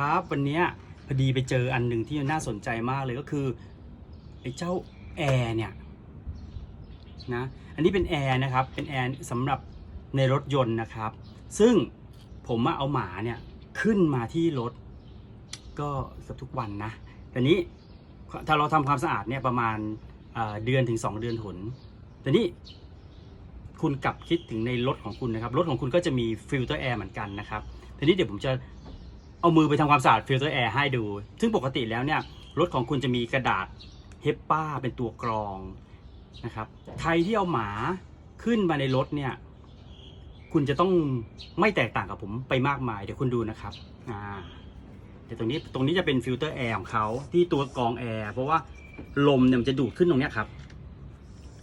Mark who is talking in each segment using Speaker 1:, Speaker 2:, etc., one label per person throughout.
Speaker 1: ครับ วันนี้พอดีไปเจออันหนึ่งที่น่าสนใจมากเลยก็คือไอ้เจ้าแอร์เนี่ยนะอันนี้เป็นแอร์นะครับเป็นแอร์สำหรับในรถยนต์นะครับ ซึ่งผมอะเอาหมาเนี่ยขึ้นมาที่รถ ก็เกือบทุกวันนะแต่นี้ถ้าเราทำความสะอาดเนี่ยประมาณเอ่อเดือนถึง 2 เดือนหนแต่นี้คุณกลับคิดถึงในรถของคุณนะครับรถของคุณก็จะมีฟิลเตอร์แอร์เหมือนกันนะครับทีนี้เดี๋ยวผมจะ เอามือไปทำความสะอาดฟิลเตอร์แอร์ให้ดู ซึ่งปกติแล้วเนี่ยรถของคุณจะมีกระดาษเฮปป้าเป็นตัวกรองนะครับ ใครที่เอาหมาขึ้นมาในรถเนี่ย คุณจะต้องไม่แตกต่างกับผมไปมากมาย เดี๋ยวคุณดูนะครับ อ่าเดี๋ยวตรงนี้ตรงนี้จะเป็นฟิลเตอร์แอร์ของเขาที่ตัวกรองแอร์เพราะว่าลมเนี่ยมันจะดูดขึ้นตรงนี้ครับ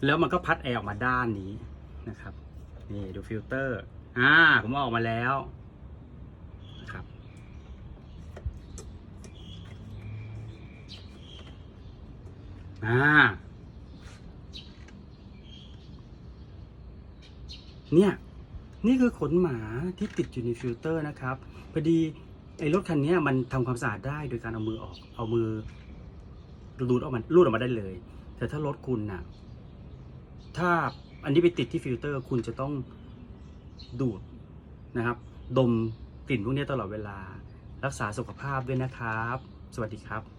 Speaker 1: แล้วมันก็พัดแอร์ออกมาด้านนี้นะครับ นี่ดูฟิลเตอร์ อ่า ผมเอาออกมาแล้วนะครับ อ่า เนี่ย นี่คือขนหมาที่ติดอยู่ในฟิลเตอร์นะครับ พอดีไอ้รถคันนี้มันทำความสะอาดได้โดยการเอามือออก เอามือรูดออกมารูดออกมาได้เลย แต่ถ้ารถคุณน่ะ ถ้าอันนี้ไปติดที่ฟิลเตอร์คุณจะต้องดูดนะครับ ดมกลิ่นพวกนี้ตลอดเวลา รักษาสุขภาพด้วยนะครับ สวัสดีครับ